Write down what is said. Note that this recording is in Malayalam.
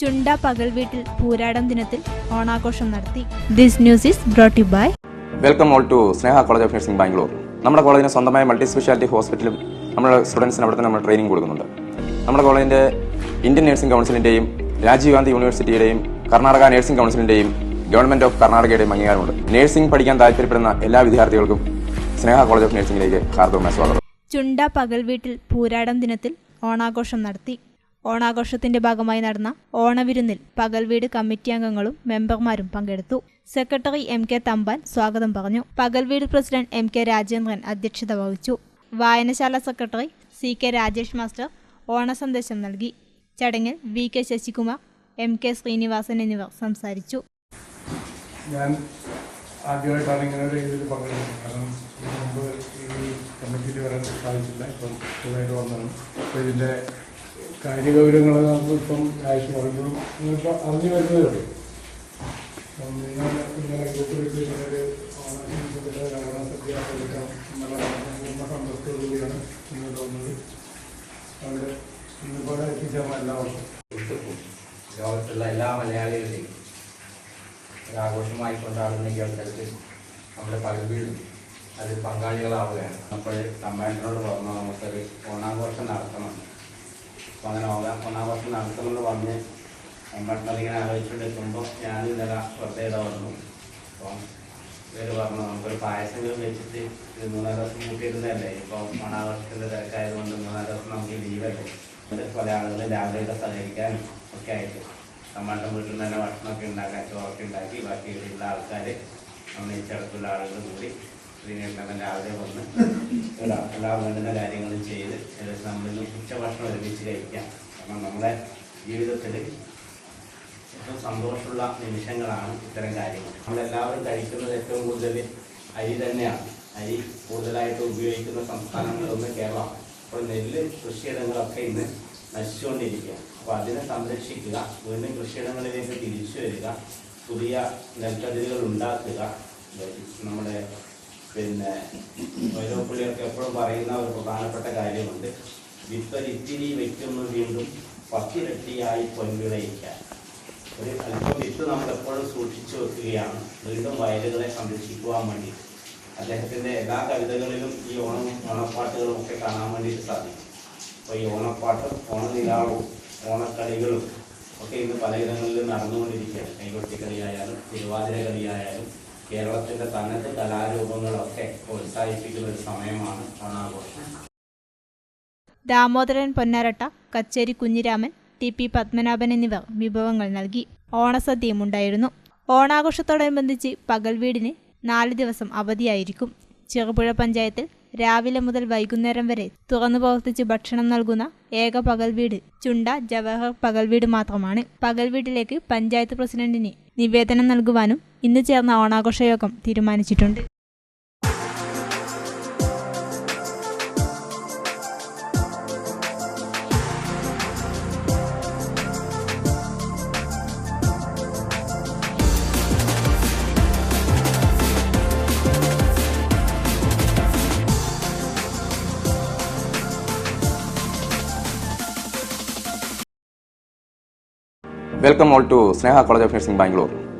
ചുണ്ട പകൽ വീട്ടിൽ പൂരാടം ദിനത്തിൽ ഓണാഘോഷം നടത്തി. This news is brought you by welcome all to Sneha college of nursing Bangalore നമ്മുടെ കോളേജിന് സ്വന്തമായ മൾട്ടി സ്പെഷ്യാലിറ്റി ഹോസ്പിറ്റലും നമ്മുടെ സ്റ്റുഡൻസിന് അവിടെ തന്നെ നമ്മൾ ട്രെയിനിങ് കൊടുക്കുന്നുണ്ട്. നമ്മുടെ കോളേജിന്റെ ഇന്ത്യൻ നഴ്സിംഗ് കൗൺസിലിന്റെയും രാജീവ് ഗാന്ധി യൂണിവേഴ്സിറ്റിയുടെയും കർണാടക നഴ്സിംഗ് കൗൺസിലിന്റെയും ഗവൺമെന്റ് ഓഫ് കർണാടകയുടെയും അംഗീകാരമുണ്ട്. നഴ്സിംഗ് പഠിക്കാൻ താല്പര്യപ്പെടുന്ന എല്ലാ വിദ്യാർത്ഥികൾക്കും സ്നേഹ കോളേജ് ഓഫ് നഴ്സിംഗിലേക്ക് ഹാർദവമായ സ്വാഗതം. ചുണ്ട പകൽ വീട്ടിൽ പൂരാടം ദിനത്തിൽ ഓണാഘോഷം നടത്തി. ഓണാഘോഷത്തിന്റെ ഭാഗമായി നടന്ന ഓണവിരുന്നിൽ പകൽവീട് കമ്മിറ്റി അംഗങ്ങളും മെമ്പർമാരും പങ്കെടുത്തു. സെക്രട്ടറി എം കെ തമ്പാൻ സ്വാഗതം പറഞ്ഞു. പകൽവീട് പ്രസിഡന്റ് എം കെ രാജേന്ദ്രൻ അധ്യക്ഷത വഹിച്ചു. വായനശാല secretary C K Rajesh master ഓണസന്ദേശം നൽകി. ചടങ്ങിൽ V K Sasikumar M K Srinivasan എന്നിവർ സംസാരിച്ചു. ഞാൻ ആദ്യമായിട്ടാണ് ഇങ്ങനെ പങ്കെടുക്കുന്നത്. കാരണം മുമ്പ് ഈ കമ്മിറ്റിയിൽ വരാൻ സാധിച്ചില്ല. ഇപ്പം പുതുതായിട്ട് വന്നതാണ്. അപ്പോൾ ഇതിന്റെ കാര്യഗൗരവങ്ങൾ നമുക്ക് ഇപ്പം ആഴ്ച പറയുമ്പോഴും നിങ്ങളിപ്പോൾ അറിഞ്ഞു വരുന്നതേ ഉള്ളൂ. ഇങ്ങനെ ഗ്രൂപ്പിലേക്ക് ഇങ്ങനെ സദ്യ എടുക്കാം എന്നുള്ള പൂർണ സന്തോഷത്തോടുകൂടിയാണ് മുന്നോട്ട് വന്നത് അവിടെ ഇന്നിപ്പോൾ എത്തിച്ചാൽ എല്ലാവർക്കും ലോകത്തുള്ള എല്ലാ മലയാളികളുടെയും ഒരാഘോഷമായി കൊണ്ടാടുന്ന ഈ അവസരത്തിൽ നമ്മുടെ പകുതിയിലും അതിൽ പങ്കാളികളാവുകയാണ്. അപ്പോൾ തമ്മാനോട് പറഞ്ഞു നമുക്കൊരു ഓണാഘോഷം നടത്തണം. അപ്പോൾ അങ്ങനെ ഒന്നാം ഒന്നാം വർഷം നടത്തുമെന്ന് പറഞ്ഞ് കമ്പാൻഡറിങ്ങനെ ആലോചിച്ചുകൊണ്ടിരിക്കുമ്പോൾ ഞാൻ ഇന്നലെ വെറുതെ ഇതാ വന്നു അപ്പം ഇവർ പറഞ്ഞു നമുക്കൊരു പായസം വെച്ചിട്ട് മൂന്നാൽ ദിവസം കൂട്ടിയിരുന്നതല്ലേ? ഇപ്പോൾ ഓണാഘോഷത്തിന്റെ തിരക്കായതുകൊണ്ട് മൂന്നാൽ ദിവസം നമുക്ക് ലീവല്ലേ? പല ആളുകൾ രാവിലെയൊക്കെ സഹകരിക്കാനും ഒക്കെ ആയിട്ട് നമ്മളുടെ വീട്ടിൽ നിന്ന് തന്നെ ഭക്ഷണമൊക്കെ ഉണ്ടാക്കാൻ ചോറൊക്കെ ഉണ്ടാക്കി ബാക്കി ഇവിടെയുള്ള ആൾക്കാർ ചെറുത്തുള്ള ആളുകൾ കൂടി ഇതിനെല്ലാം രാവിലെ വന്ന് എല്ലാ വേണ്ടുന്ന കാര്യങ്ങളും ചെയ്ത് ഏകദേശം നമ്മളിന്ന് ഉച്ചഭക്ഷണം ഒരുമിച്ച് കഴിക്കാം. കാരണം നമ്മുടെ ജീവിതത്തിൽ ഏറ്റവും സന്തോഷമുള്ള നിമിഷങ്ങളാണ് ഇത്തരം കാര്യങ്ങൾ. നമ്മളെല്ലാവരും കഴിക്കുന്നത് ഏറ്റവും കൂടുതൽ അരി തന്നെയാണ്. അരി കൂടുതലായിട്ട് ഉപയോഗിക്കുന്ന സംസ്ഥാനങ്ങളൊന്ന് കേരളം. അപ്പോൾ നെല്ല് കൃഷിയിടങ്ങളൊക്കെ ഇന്ന് നശിച്ചുകൊണ്ടിരിക്കുക അപ്പോൾ അതിനെ സംരക്ഷിക്കുക വീണ്ടും കൃഷിയിടങ്ങളിലേക്ക് തിരിച്ചു വരിക പുതിയ നെൽക്കതിരുകൾ ഉണ്ടാക്കുക. നമ്മുടെ പിന്നെ വൈരോപ്പള്ളിയൊക്കെ എപ്പോഴും പറയുന്ന ഒരു പ്രധാനപ്പെട്ട കാര്യമുണ്ട്. വിത്തൊരിത്തിരി വയ്ക്കുന്നു വീണ്ടും പത്തിരട്ടിയായി പൊൻവിളയിക്കാൻ ഒരു അല്പം വിത്ത് നമ്മൾ എപ്പോഴും സൂക്ഷിച്ചു വെക്കുകയാണ്. വീണ്ടും വയലുകളെ സംരക്ഷിക്കുവാൻ വേണ്ടി അദ്ദേഹത്തിന്റെ എല്ലാ കവിതകളിലും ഈ ഓണം ഓണപ്പാട്ടുകളും ഒക്കെ കാണാൻ വേണ്ടിയിട്ട് സാധിക്കും. അപ്പോൾ ഈ ഓണപ്പാട്ടും ഓണനിലാവും ഓണക്കളികളും ഒക്കെ ഇന്ന് പലയിടങ്ങളിലും നടന്നുകൊണ്ടിരിക്കുകയാണ്. കൈകൊട്ടിക്കളിയായാലും തിരുവാതിര കളിയായാലും കേരളത്തിന്റെ തനത് കലാരൂപങ്ങളൊക്കെ പ്രോത്സാഹിപ്പിക്കുന്ന ഒരു സമയമാണ് ഓണാഘോഷം. ദാമോദരൻ പൊന്നാരട്ട കച്ചേരി കുഞ്ഞിരാമൻ ടി പി പത്മനാഭൻ എന്നിവർ വിഭവങ്ങൾ നൽകി ഓണസദ്യയും ഉണ്ടായിരുന്നു ഓണാഘോഷത്തോടനുബന്ധിച്ച് പകൽ വീടിന് നാല് ദിവസം അവധിയായിരിക്കും. ചെറുപുഴ പഞ്ചായത്തിൽ രാവിലെ മുതൽ വൈകുന്നേരം വരെ തുറന്നു പ്രവർത്തിച്ച് ഭക്ഷണം നൽകുന്ന ഏക പകൽ വീട് ചുണ്ട ജവഹർ പകൽ വീട് മാത്രമാണ്. പകൽ വീട്ടിലേക്ക് പഞ്ചായത്ത് പ്രസിഡന്റിന് നിവേദനം നൽകുവാനും ഇന്ന് ചേർന്ന ഓണാഘോഷ യോഗം തീരുമാനിച്ചിട്ടുണ്ട് welcome all to Sneha college of nursing Bangalore